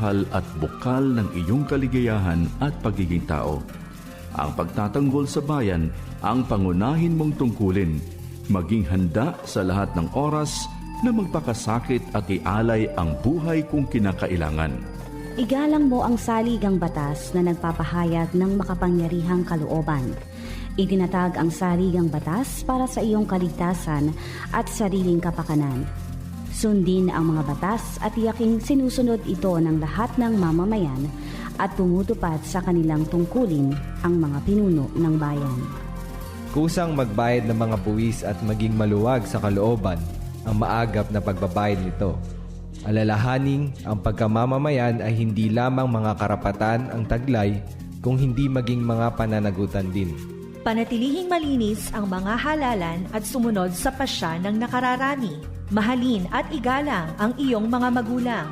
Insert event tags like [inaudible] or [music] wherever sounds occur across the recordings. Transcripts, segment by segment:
pagmamahal at bukal ng iyong kaligayahan at pagiging tao. Ang pagtatanggol sa bayan ang pangunahin mong tungkulin. Maging handa sa lahat ng oras na magpakasakit at ialay ang buhay kung kinakailangan. Igalang mo ang saligang batas na nagpapahayag ng makapangyarihang kalooban. Itinatag ang saligang batas para sa iyong kaligtasan at sariling kapakanan. Sundin ang mga batas at tiyaking sinusunod ito ng lahat ng mamamayan at tumutupad sa kanilang tungkulin ang mga pinuno ng bayan. Kusang magbayad ng mga buwis at maging maluwag sa kalooban ang maagap na pagbabayad nito. Alalahaning ang pagkamamamayan ay hindi lamang mga karapatan ang taglay kung hindi maging mga pananagutan din. Panatilihing malinis ang mga halalan at sumunod sa pasya ng nakararami. Mahalin at igalang ang iyong mga magulang.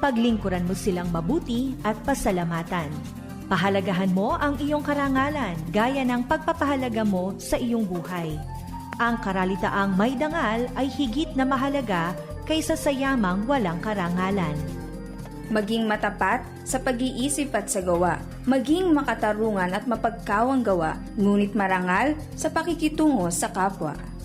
Paglingkuran mo silang mabuti at pasalamatan. Pahalagahan mo ang iyong karangalan gaya ng pagpapahalaga mo sa iyong buhay. Ang karalitaang may dangal ay higit na mahalaga kaysa sa yamang walang karangalan. Maging matapat sa pag-iisip at sa gawa. Maging makatarungan at mapagkawang gawa, ngunit marangal sa pakikitungo sa kapwa.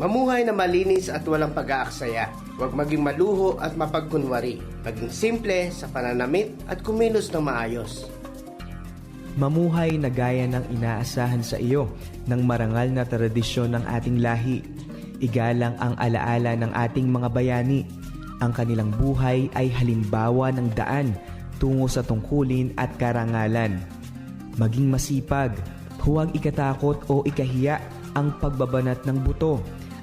Mamuhay na malinis at walang pag-aaksaya. Huwag maging maluho at mapagkunwari. Maging simple sa pananamit at kumilos ng maayos. Mamuhay na gaya ng inaasahan sa iyo ng marangal na tradisyon ng ating lahi. Igalang ang alaala ng ating mga bayani. Ang kanilang buhay ay halimbawa ng daan tungo sa tungkulin at karangalan. Maging masipag, huwag ikatakot o ikahiya ang pagbabanat ng buto.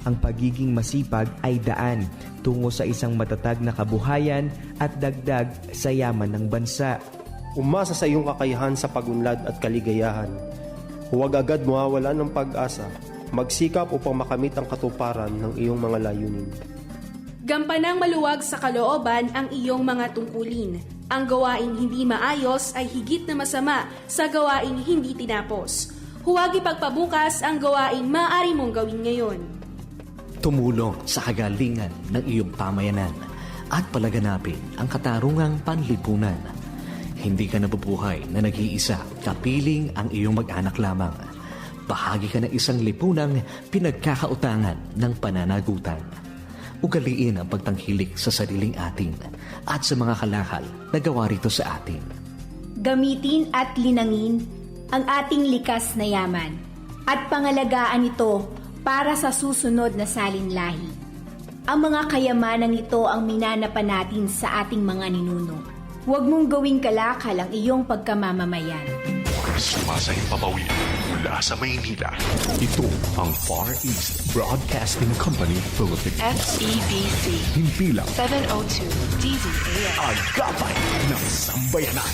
Ang pagiging masipag ay daan tungo sa isang matatag na kabuhayan at dagdag sa yaman ng bansa. Umasa sa iyong kakayahan sa pagunlad at kaligayahan. Huwag agad mawawala ng pag-asa. Magsikap upang makamit ang katuparan ng iyong mga layunin. Gampanang maluwag sa kalooban ang iyong mga tungkulin. Ang gawaing hindi maayos ay higit na masama sa gawaing hindi tinapos. Huwag ipagpabukas ang gawaing maaari mong gawin ngayon. Tumulong sa kagalingan ng iyong pamayanan at palaganapin ang katarungang panlipunan. Hindi ka nabubuhay na nag-iisa, kapiling ang iyong mag-anak lamang. Bahagi ka ng isang lipunang pinagkakautangan ng pananagutan. Ugaliin ang pagtanghilik sa sariling atin at sa mga kalakal na gawa rito sa atin. Gamitin at linangin ang ating likas na yaman at pangalagaan ito para sa susunod na salinlahi. Ang mga kayamanang ito ang minanapan natin sa ating mga ninuno. Huwag mong gawing kalakal ang iyong pagkamamamayan. Sumasayang papawid mula sa Maynila. Ito ang Far East Broadcasting Company Philippines. FEBC Himpilang 702 DZAM. agapay ng sambayanan.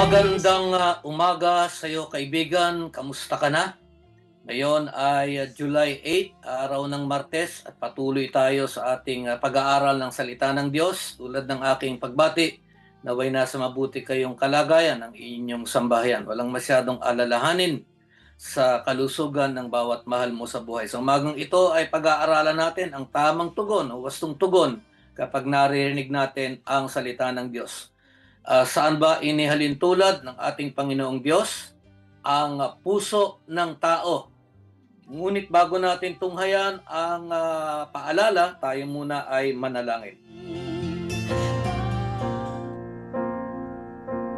Magandang uh, umaga sa iyo kaibigan. Kamusta ka na? Ngayon ay uh, July 8, araw ng Martes at patuloy tayo sa ating uh, pag-aaral ng salita ng Diyos tulad ng aking pagbati. Naway nasa mabuti kayong kalagayan ng inyong sambahayan. Walang masyadong alalahanin sa kalusugan ng bawat mahal mo sa buhay. Sa umagang ito ay pag-aaralan natin ang tamang tugon o wastong tugon kapag naririnig natin ang salita ng Diyos. Ah, saan ba inihalin tulad ng ating Panginoong Diyos ang ah, puso ng tao? Ngunit bago natin tunghayan ang ah, paalala, tayo muna ay manalangin.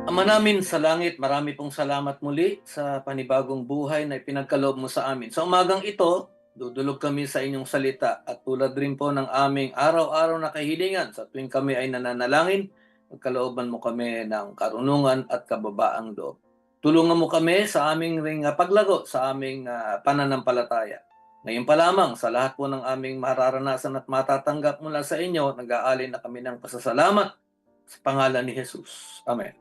Ama namin sa langit, marami pong salamat muli sa panibagong buhay na ipinagkaloob mo sa amin. Sa umagang ito, dudulog kami sa inyong salita at tulad rin po ng aming araw-araw na kahilingan sa tuwing kami ay nananalangin, pagkalooban mo kami ng karunungan at kababaang loob. Tulungan mo kami sa aming ring ah, paglago, sa aming ah, pananampalataya. Ngayon pa lamang, sa lahat po ng aming mararanasan at matatanggap mula sa inyo, nag-aalin na kami ng pasasalamat sa pangalan ni Jesus. Amen.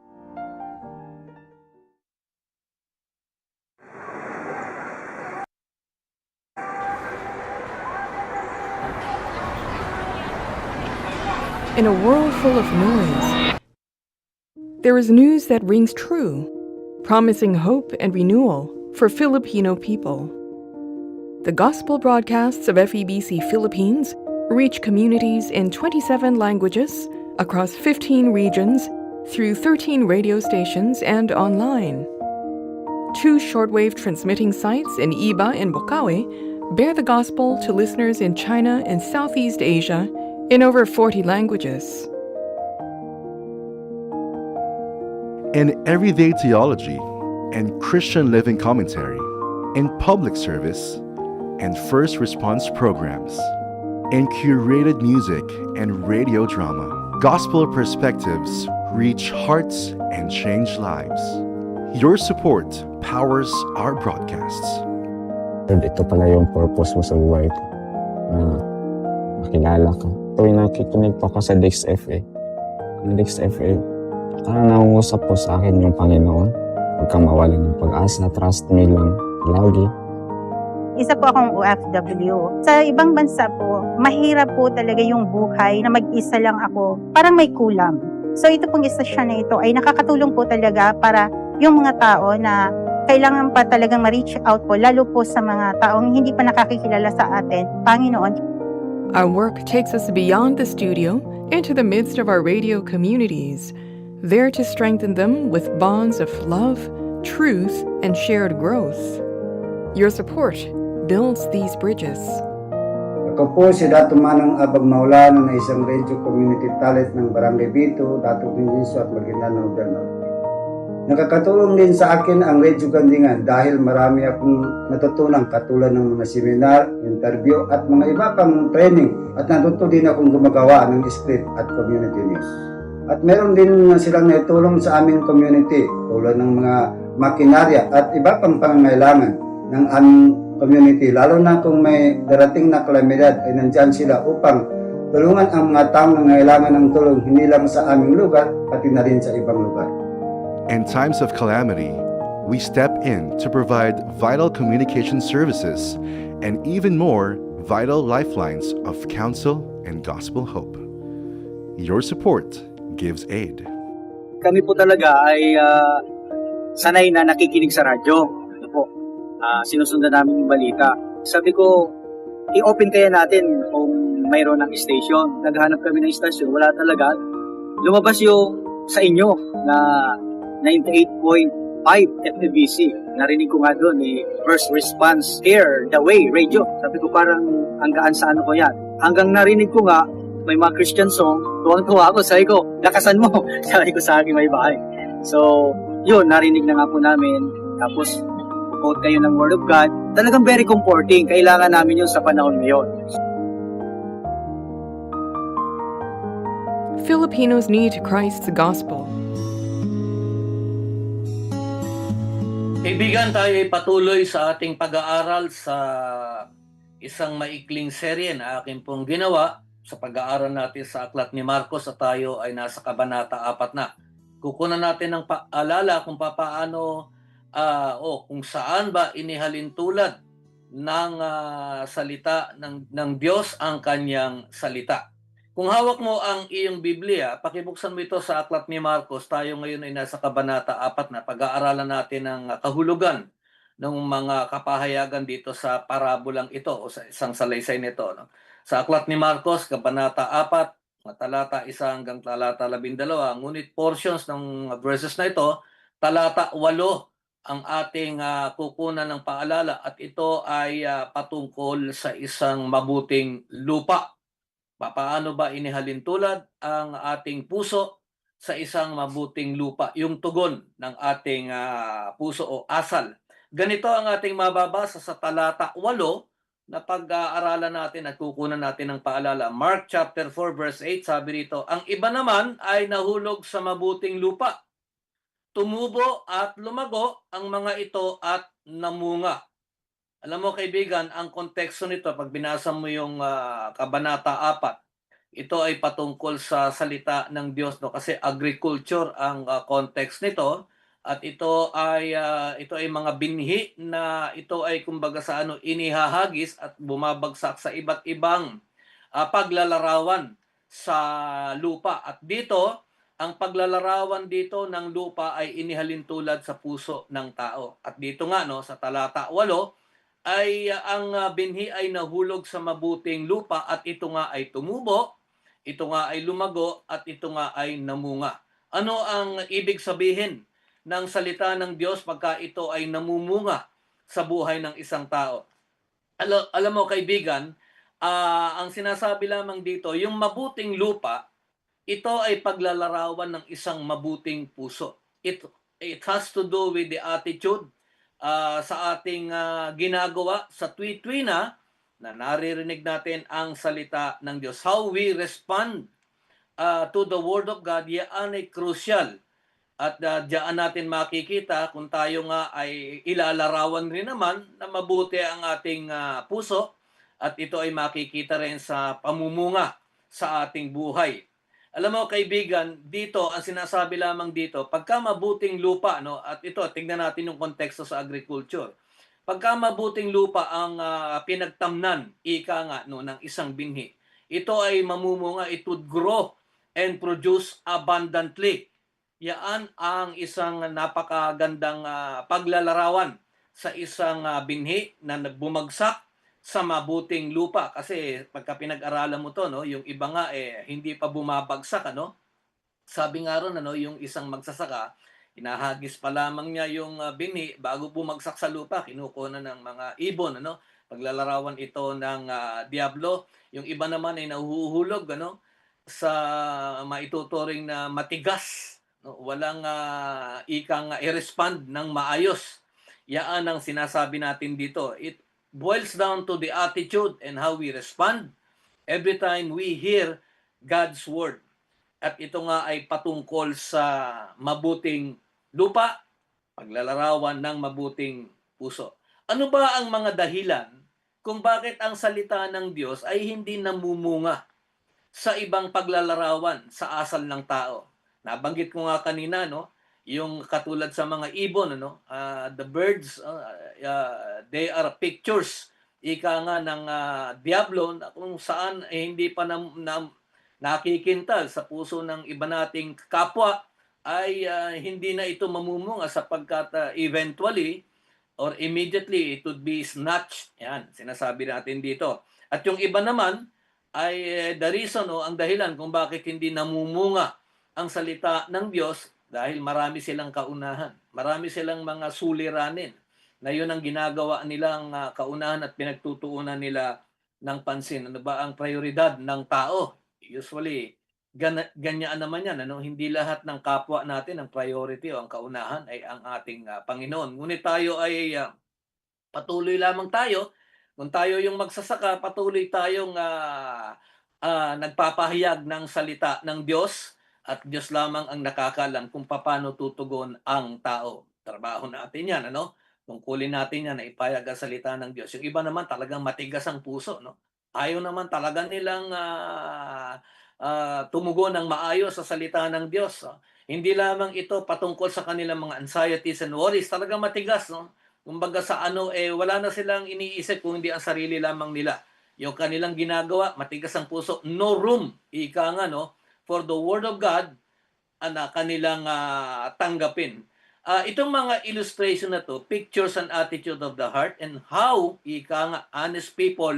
In a world full of noise, there is news that rings true, promising hope and renewal for Filipino people. The gospel broadcasts of FEBC Philippines reach communities in 27 languages across 15 regions through 13 radio stations and online. Two shortwave transmitting sites in Iba and Bokawe bear the gospel to listeners in China and Southeast Asia in over 40 languages. In everyday theology and Christian living commentary, in public service and first response programs, in curated music and radio drama. Gospel perspectives reach hearts and change lives. Your support powers our broadcasts. Ito pala yung purpose mo sa buhay ko. Makilala ka. Tuwing nakikinig po ako sa Dix FA, ang parang nangungusap po sa akin yung Panginoon. Huwag kang mawalan ng pag-asa, trust me lang lagi. Isa po akong OFW. Sa ibang bansa po, mahirap po talaga yung buhay na mag-isa lang ako. Parang may kulang. So ito pong istasyon na ito ay nakakatulong po talaga para yung mga tao na kailangan pa talagang ma-reach out po, lalo po sa mga taong hindi pa nakakikilala sa atin. Panginoon, Our work takes us beyond the studio into the midst of our radio communities, there to strengthen them with bonds of love, truth, and shared growth. Your support builds these bridges. Ako po si Dato Manang Abag Maulana na isang radio community talent ng Barangay Bito, Dato Pinjiso at Maguindanao del Norte. Nakakatulong din sa akin ang Radio Gandingan dahil marami akong natutunan katulad ng mga seminar, interview at mga iba pang training at natuto din akong gumagawa ng script at community news. At meron din silang naitulong sa aming community tulad ng mga makinarya at iba pang pangangailangan ng aming community lalo na kung may darating na kalamidad ay nandyan sila upang tulungan ang mga taong nangailangan ng tulong hindi lang sa aming lugar pati na rin sa ibang lugar. In times of calamity, we step in to provide vital communication services and even more vital lifelines of counsel and gospel hope. Your support gives aid. kami po talaga ay ah, sanay na nakikinig sa radyo. Ano po, ah, sinusundan namin yung balita. Sabi ko, i-open kaya natin kung mayroon ng station. Naghanap kami ng station, wala talaga. Lumabas yung sa inyo na 98.5 FBC. Narinig ko nga doon eh, First Response Air, The Way, radio. Sabi ko parang hanggaan sa ano ko yan. Hanggang narinig ko nga, may mga Christian song, tuwang-tuwa ako, sabi ko, lakasan mo, [laughs] sabi ko sa aking may bahay. So, yun, narinig na nga po namin, tapos, quote kayo ng Word of God, talagang very comforting, kailangan namin yun sa panahon ngayon. Filipinos need Christ's gospel. Kaibigan, tayo ay patuloy sa ating pag-aaral sa isang maikling serye na akin pong ginawa sa pag-aaral natin sa aklat ni Marcos at tayo ay nasa kabanata 4 na. Kukunan natin ng paalala kung paano ah, o kung saan ba inihalin tulad ng ah, salita ng, ng Diyos ang kanyang salita. Kung hawak mo ang iyong Biblia, pakibuksan mo ito sa aklat ni Marcos. Tayo ngayon ay nasa kabanata 4 na pag-aaralan natin ang kahulugan ng mga kapahayagan dito sa parabolang ito o sa isang salaysay nito. No? Sa aklat ni Marcos, kabanata 4, talata 1 hanggang talata 12, ngunit portions ng verses na ito, talata 8 ang ating ah, kukunan ng paalala at ito ay ah, patungkol sa isang mabuting lupa. Pa- Paano ba inihalin tulad ang ating puso sa isang mabuting lupa, yung tugon ng ating ah, puso o asal. Ganito ang ating mababasa sa talata 8 na pag-aaralan natin at kukunan natin ng paalala. Mark chapter 4 verse 8 sabi rito, ang iba naman ay nahulog sa mabuting lupa. Tumubo at lumago ang mga ito at namunga. Alam mo kaibigan, ang konteksto nito pag binasa mo yung ah, kabanata 4, ito ay patungkol sa salita ng Diyos no kasi agriculture ang ah, context nito at ito ay ah, ito ay mga binhi na ito ay kumbaga sa ano inihahagis at bumabagsak sa iba't ibang ah, paglalarawan sa lupa. At dito ang paglalarawan dito ng lupa ay inihalin tulad sa puso ng tao. At dito nga no sa talata 8 ay ang ah, binhi ay nahulog sa mabuting lupa at ito nga ay tumubo ito nga ay lumago at ito nga ay namunga. Ano ang ibig sabihin ng salita ng Diyos pagka ito ay namumunga sa buhay ng isang tao? Alam, alam mo kaibigan, ah, ang sinasabi lamang dito, yung mabuting lupa, ito ay paglalarawan ng isang mabuting puso. It, it has to do with the attitude ah, sa ating ah, ginagawa sa tuwi-tuwi na na naririnig natin ang salita ng Diyos. How we respond uh, to the Word of God, yan ay crucial. At uh, diyan natin makikita kung tayo nga ay ilalarawan rin naman na mabuti ang ating uh, puso at ito ay makikita rin sa pamumunga sa ating buhay. Alam mo kaibigan, dito ang sinasabi lamang dito, pagka mabuting lupa no at ito tingnan natin yung konteksto sa agriculture. Pagka mabuting lupa ang ah, pinagtamnan, ika nga no, ng isang binhi, ito ay mamumunga, it would grow and produce abundantly. Yan ang isang napakagandang ah, paglalarawan sa isang ah, binhi na nagbumagsak sa mabuting lupa. Kasi pagka pinag-aralan mo to no yung iba nga eh hindi pa bumabagsak ano? Sabi nga ron ano yung isang magsasaka hinahagis pa lamang niya yung ah, binhi bago bumagsak sa lupa. Kinukuha ng mga ibon ano? Paglalarawan ito ng ah, diablo. Yung iba naman ay nahuhulog ano? Sa maituturing na matigas no walang ah, ikang i-respond ng maayos yaan ang sinasabi natin dito it boils down to the attitude and how we respond every time we hear God's word at ito nga ay patungkol sa mabuting lupa, paglalarawan ng mabuting puso. Ano ba ang mga dahilan kung bakit ang salita ng Diyos ay hindi namumunga sa ibang paglalarawan sa asal ng tao? Nabanggit ko nga kanina, no? Yung katulad sa mga ibon, ano? Ah, the birds, uh, uh, they are pictures ika nga ng ah, diablo kung saan eh, hindi pa na, na, nakikintal sa puso ng iba nating kapwa ay ah, hindi na ito mamumunga sapagkat ah, eventually or immediately it would be snatched. Yan, sinasabi natin dito. At yung iba naman ay eh, the reason o ang dahilan kung bakit hindi namumunga ang salita ng Diyos dahil marami silang kaunahan. Marami silang mga suliranin na yun ang ginagawa nilang ah, kaunahan at pinagtutuunan nila ng pansin. Ano ba ang prioridad ng tao? Usually, gana, ganyan naman yan. Ano? Hindi lahat ng kapwa natin ang priority o ang kaunahan ay ang ating ah, Panginoon. Ngunit tayo ay ah, patuloy lamang tayo. Kung tayo yung magsasaka, patuloy tayong ah, ah, nagpapahayag ng salita ng Diyos at Diyos lamang ang nakakalam kung paano tutugon ang tao. Trabaho natin yan, ano? Tungkulin natin yan na ipayag ang salita ng Diyos. Yung iba naman talagang matigas ang puso, no? Ayaw naman talaga nilang ah, ah, tumugon ng maayos sa salita ng Diyos. no? Hindi lamang ito patungkol sa kanilang mga anxieties and worries. Talagang matigas, no? Kumbaga sa ano, eh, wala na silang iniisip kung hindi ang sarili lamang nila. Yung kanilang ginagawa, matigas ang puso. No room, ika nga, no? For the Word of God, na kanilang ah, tanggapin. Ah, itong mga illustration na to, pictures an attitude of the heart and how, ika nga, honest people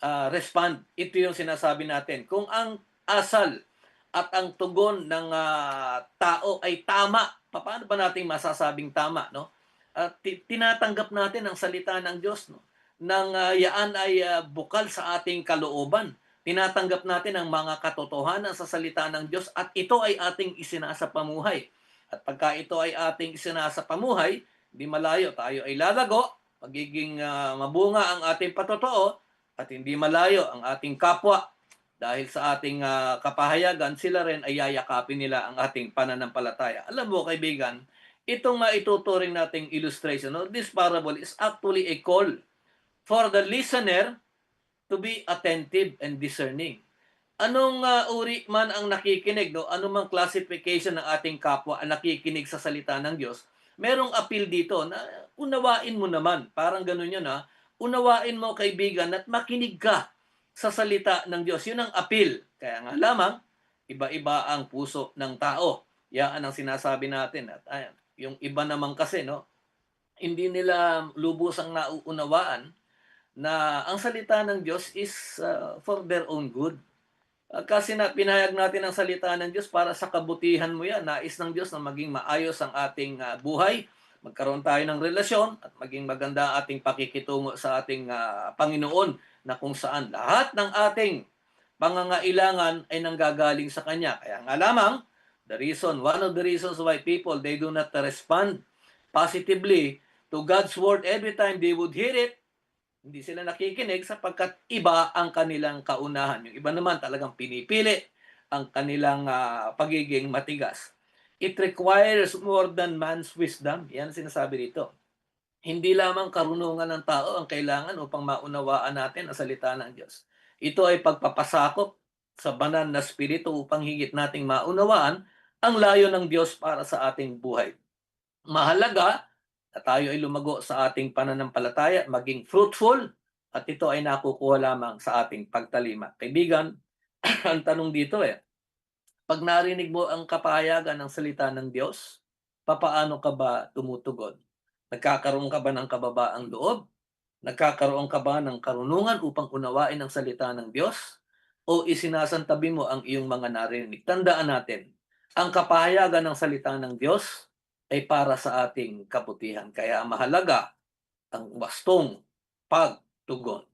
ah, respond. Ito yung sinasabi natin. Kung ang asal at ang tugon ng ah, tao ay tama, paano ba natin masasabing tama, no? At ti- tinatanggap natin ang salita ng Diyos, no? Nang ah, yaan ay ah, bukal sa ating kalooban. Tinatanggap natin ang mga katotohanan sa salita ng Diyos at ito ay ating isinasa pamuhay. At pagka ito ay ating isinasa pamuhay, di malayo tayo ay lalago, magiging ah, mabunga ang ating patotoo at hindi malayo ang ating kapwa dahil sa ating ah, kapahayagan, sila rin ay yayakapin nila ang ating pananampalataya. Alam mo kaibigan, itong maituturing nating illustration, no, this parable is actually a call for the listener to be attentive and discerning. Anong ah, uri man ang nakikinig, no? anumang classification ng ating kapwa ang nakikinig sa salita ng Diyos, merong appeal dito na unawain mo naman. Parang ganun yun ha. Unawain mo kaibigan at makinig ka sa salita ng Diyos. Yun ang appeal. Kaya nga lamang, iba-iba ang puso ng tao. Yan ang sinasabi natin. At ayan, yung iba naman kasi, no, hindi nila lubusang nauunawaan na ang salita ng Diyos is uh, for their own good. Uh, kasi na pinahayag natin ang salita ng Diyos para sa kabutihan mo yan. Nais ng Diyos na maging maayos ang ating uh, buhay, magkaroon tayo ng relasyon at maging maganda ang ating pakikitungo sa ating uh, Panginoon na kung saan lahat ng ating pangangailangan ay nanggagaling sa Kanya. Kaya nga lamang, the reason, one of the reasons why people, they do not respond positively to God's word every time they would hear it, hindi sila nakikinig sapagkat iba ang kanilang kaunahan. Yung iba naman talagang pinipili ang kanilang ah, pagiging matigas. It requires more than man's wisdom. Yan sinasabi dito. Hindi lamang karunungan ng tao ang kailangan upang maunawaan natin ang salita ng Diyos. Ito ay pagpapasakop sa banal na spirito upang higit nating maunawaan ang layo ng Diyos para sa ating buhay. Mahalaga na tayo ay lumago sa ating pananampalataya, maging fruitful, at ito ay nakukuha lamang sa ating pagtalima. Kaibigan, [clears throat] ang tanong dito eh, pag narinig mo ang kapahayagan ng salita ng Diyos, papaano ka ba tumutugon? Nagkakaroon ka ba ng kababaang loob? Nagkakaroon ka ba ng karunungan upang unawain ang salita ng Diyos? O isinasantabi mo ang iyong mga narinig? Tandaan natin, ang kapahayagan ng salita ng Diyos ay para sa ating kabutihan. Kaya mahalaga ang wastong pagtugon.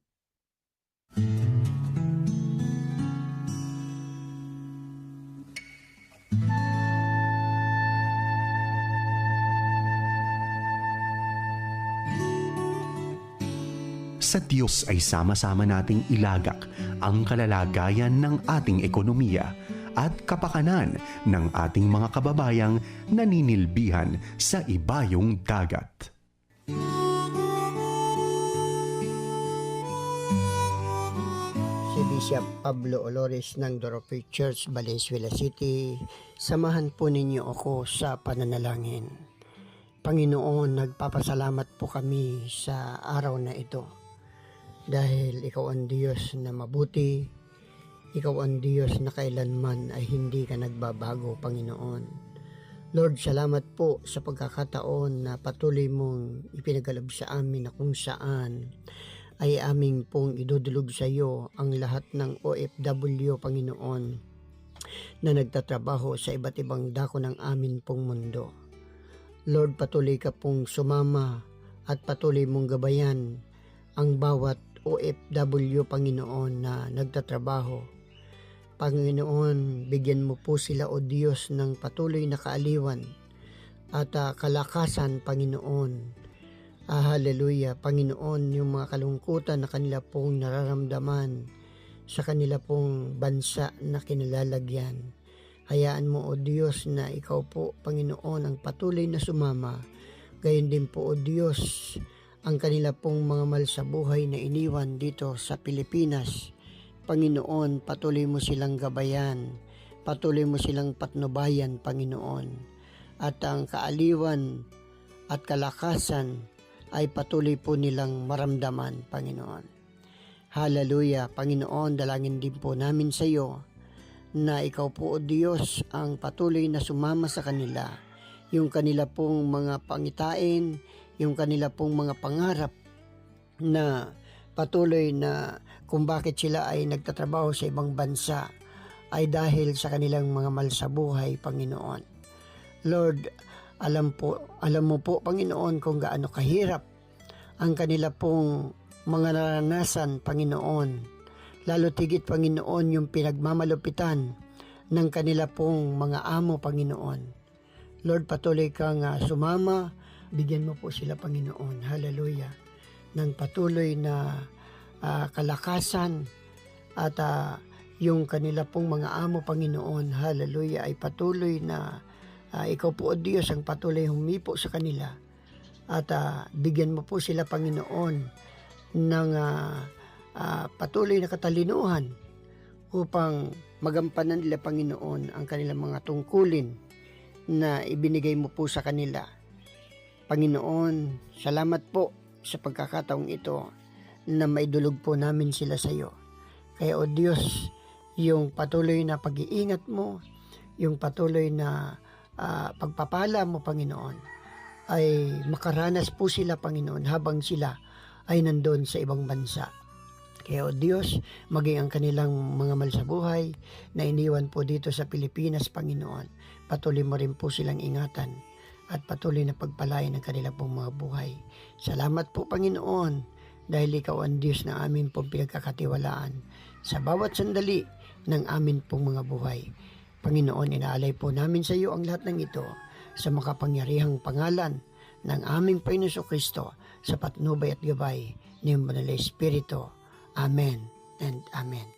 Sa Diyos ay sama-sama nating ilagak ang kalalagayan ng ating ekonomiya at kapakanan ng ating mga kababayang naninilbihan sa ibayong dagat. si Bishop Pablo Olores ng Dorope Church, Valenzuela City. Samahan po ninyo ako sa pananalangin. Panginoon, nagpapasalamat po kami sa araw na ito. Dahil ikaw ang Diyos na mabuti, ikaw ang Diyos na kailanman ay hindi ka nagbabago, Panginoon. Lord, salamat po sa pagkakataon na patuloy mong ipinagalab sa amin na kung saan ay aming pong idudulog sa iyo ang lahat ng OFW, Panginoon, na nagtatrabaho sa iba't ibang dako ng amin pong mundo. Lord, patuloy ka pong sumama at patuloy mong gabayan ang bawat OFW, Panginoon, na nagtatrabaho. Panginoon, bigyan mo po sila o Diyos ng patuloy na kaaliwan at ah, kalakasan, Panginoon, Ah, hallelujah. Panginoon, yung mga kalungkutan na kanila pong nararamdaman sa kanila pong bansa na kinalalagyan. Hayaan mo, O Diyos, na ikaw po, Panginoon, ang patuloy na sumama. Gayon din po, O Diyos, ang kanila pong mga mal sa buhay na iniwan dito sa Pilipinas. Panginoon, patuloy mo silang gabayan. Patuloy mo silang patnubayan, Panginoon. At ang kaaliwan at kalakasan ay patuloy po nilang maramdaman, Panginoon. Hallelujah, Panginoon, dalangin din po namin sa iyo na ikaw po, O Diyos, ang patuloy na sumama sa kanila, yung kanila pong mga pangitain, yung kanila pong mga pangarap na patuloy na kung bakit sila ay nagtatrabaho sa ibang bansa ay dahil sa kanilang mga mal sa buhay, Panginoon. Lord, alam po, alam mo po Panginoon kung gaano kahirap ang kanila pong mga naranasan Panginoon Lalo tigit, Panginoon, yung pinagmamalupitan ng kanila pong mga amo, Panginoon. Lord, patuloy kang uh, sumama. Bigyan mo po sila, Panginoon. Hallelujah. Ng patuloy na uh, kalakasan at uh, yung kanila pong mga amo, Panginoon. Hallelujah. Ay patuloy na uh, ikaw po, O Diyos, ang patuloy humipo sa kanila. At uh, bigyan mo po sila, Panginoon, ng uh, uh, patuloy na katalinuhan upang magampanan nila, Panginoon, ang kanilang mga tungkulin na ibinigay mo po sa kanila. Panginoon, salamat po sa pagkakataong ito na maidulog po namin sila sa iyo. Kaya o Diyos, yung patuloy na pag-iingat mo, yung patuloy na uh, pagpapala mo, Panginoon, ay makaranas po sila, Panginoon, habang sila ay nandun sa ibang bansa. Kaya o Diyos, maging ang kanilang mga mal sa buhay na iniwan po dito sa Pilipinas, Panginoon. Patuloy mo rin po silang ingatan at patuloy na pagpalain ang kanilang mga buhay. Salamat po, Panginoon, dahil ikaw ang Diyos na amin pong pinagkakatiwalaan sa bawat sandali ng amin pong mga buhay. Panginoon, inaalay po namin sa iyo ang lahat ng ito sa makapangyarihang pangalan ng aming Panginoon Kristo sa patnubay at gabay ni Banal Espiritu. Amen and Amen.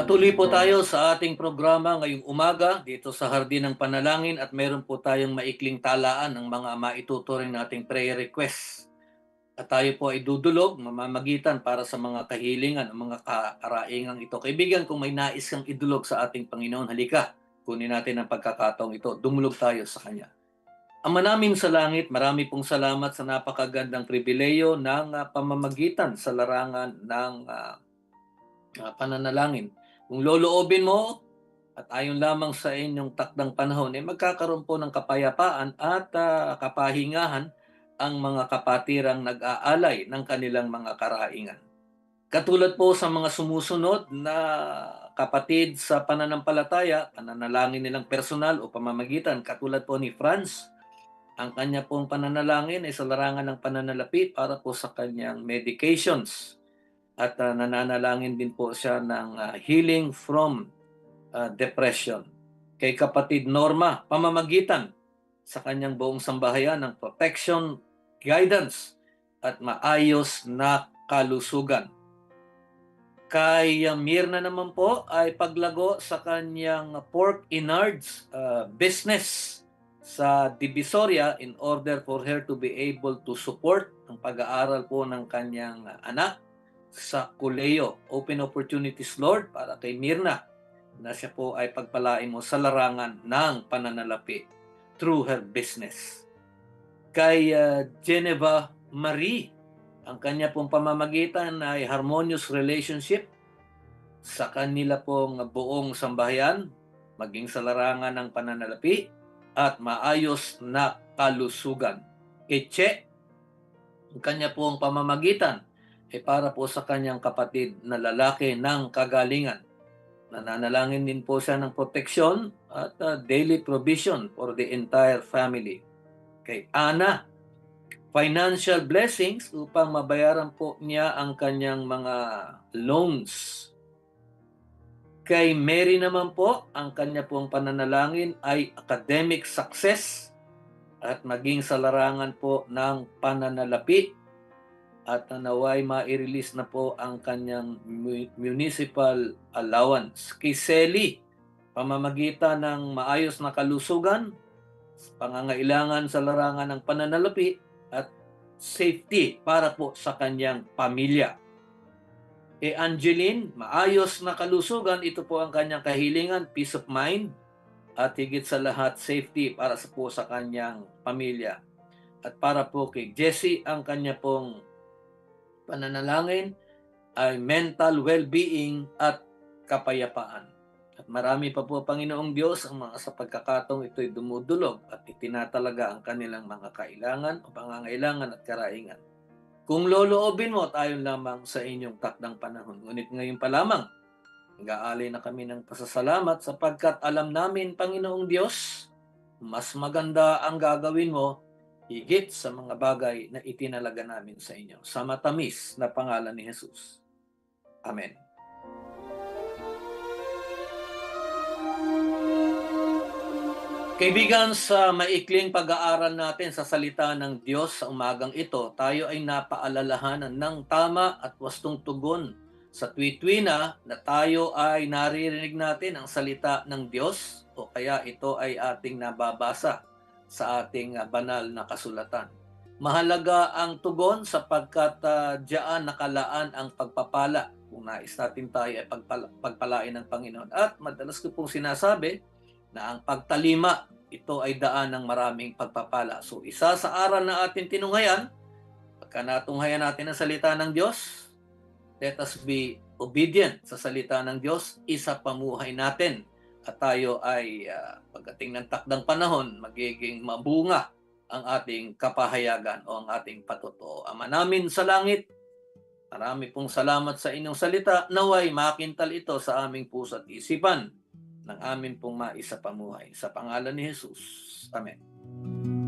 Patuloy po tayo sa ating programa ngayong umaga dito sa Hardin ng Panalangin at meron po tayong maikling talaan ng mga maituturing nating prayer requests. At tayo po ay dudulog, mamamagitan para sa mga kahilingan, ang mga karaingang ito. Kaibigan, kung may nais kang idulog sa ating Panginoon, halika, kunin natin ang pagkakataong ito. Dumulog tayo sa Kanya. Ama namin sa langit, marami pong salamat sa napakagandang pribileyo ng uh, pamamagitan sa larangan ng uh, uh, pananalangin. Kung loloobin mo at ayon lamang sa inyong takdang panahon, eh magkakaroon po ng kapayapaan at uh, kapahingahan ang mga kapatirang nag-aalay ng kanilang mga karaingan. Katulad po sa mga sumusunod na kapatid sa pananampalataya, pananalangin nilang personal o pamamagitan, katulad po ni Franz, ang kanya pong pananalangin ay sa larangan ng pananalapi para po sa kanyang medications at uh, nananalangin din po siya ng uh, healing from uh, depression. Kay kapatid Norma, pamamagitan sa kanyang buong sambahayan ng protection, guidance at maayos na kalusugan. Kay Mirna naman po ay paglago sa kanyang pork innards uh, business sa Divisoria in order for her to be able to support ang pag-aaral po ng kanyang anak sa Kuleo. Open opportunities, Lord, para kay Mirna na siya po ay pagpalain mo sa larangan ng pananalapi through her business. Kay uh, Geneva Marie, ang kanya pong pamamagitan ay harmonious relationship sa kanila pong buong sambahayan, maging sa larangan ng pananalapi at maayos na kalusugan. Kay Che, ang kanya pong pamamagitan ay para po sa kanyang kapatid na lalaki ng kagalingan. Nananalangin din po siya ng proteksyon at uh, daily provision for the entire family. Kay Ana, financial blessings upang mabayaran po niya ang kanyang mga loans. Kay Mary naman po, ang kanya pong pananalangin ay academic success at maging sa larangan po ng pananalapi at naway ma-release na po ang kanyang municipal allowance. Kay pamamagitan ng maayos na kalusugan, pangangailangan sa larangan ng pananalapi at safety para po sa kanyang pamilya. Kay Angeline, maayos na kalusugan, ito po ang kanyang kahilingan, peace of mind, at higit sa lahat, safety para po sa kanyang pamilya. At para po kay Jesse, ang kanya pong pananalangin ay mental well-being at kapayapaan. At marami pa po, Panginoong Diyos, ang mga sa pagkakataong ito'y dumudulog at itinatalaga ang kanilang mga kailangan o pangangailangan at karaingan. Kung loloobin mo, tayo lamang sa inyong takdang panahon. Ngunit ngayon pa lamang, nag-aalay na kami ng pasasalamat sapagkat alam namin, Panginoong Diyos, mas maganda ang gagawin mo higit sa mga bagay na itinalaga namin sa inyo. Sa matamis na pangalan ni Jesus. Amen. Kaibigan, sa maikling pag-aaral natin sa salita ng Diyos sa umagang ito, tayo ay napaalalahanan ng tama at wastong tugon sa tuwi-tuwina na tayo ay naririnig natin ang salita ng Diyos o kaya ito ay ating nababasa sa ating ah, banal na kasulatan. Mahalaga ang tugon sapagkat uh, diyan nakalaan ang pagpapala kung nais natin tayo ay pagpala, pagpalain ng Panginoon. At madalas ko pong sinasabi na ang pagtalima ito ay daan ng maraming pagpapala. So isa sa aral na ating tinunghayan, pagka natunghayan natin ang salita ng Diyos, let us be obedient sa salita ng Diyos, isa pamuhay natin tayo ay uh, pagdating ng takdang panahon, magiging mabunga ang ating kapahayagan o ang ating patotoo. Ama namin sa langit, marami pong salamat sa inyong salita. Naway makintal ito sa aming puso at isipan ng amin pong maisa pamuhay. Sa pangalan ni Jesus. Amen.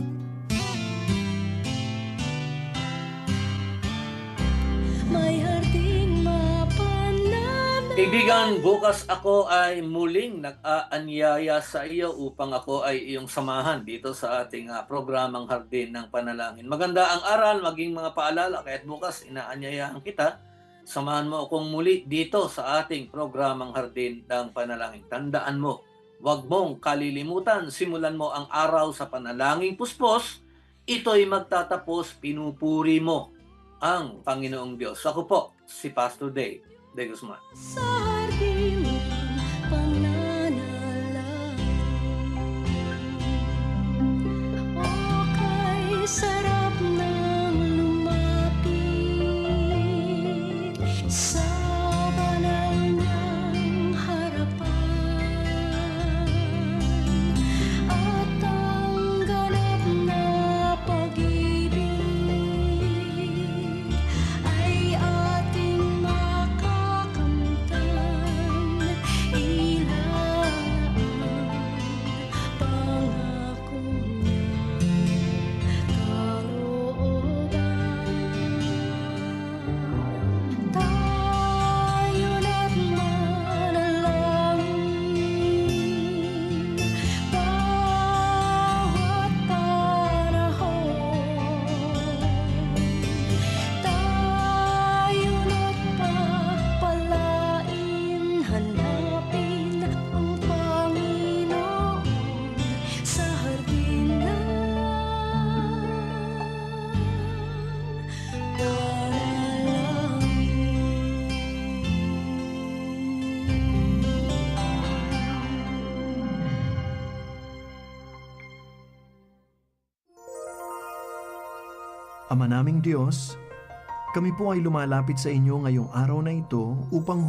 Kaibigan, bukas ako ay muling nag-aanyaya sa iyo upang ako ay iyong samahan dito sa ating ah, programang Hardin ng Panalangin. Maganda ang aral, maging mga paalala, kaya't bukas inaanyayahan kita, samahan mo akong muli dito sa ating programang Hardin ng Panalangin. Tandaan mo, huwag mong kalilimutan, simulan mo ang araw sa panalangin puspos, ito'y magtatapos, pinupuri mo ang Panginoong Diyos. Ako po, si Pastor Dave De Guzman. sa Ama naming Diyos, kami po ay lumalapit sa inyo ngayong araw na ito upang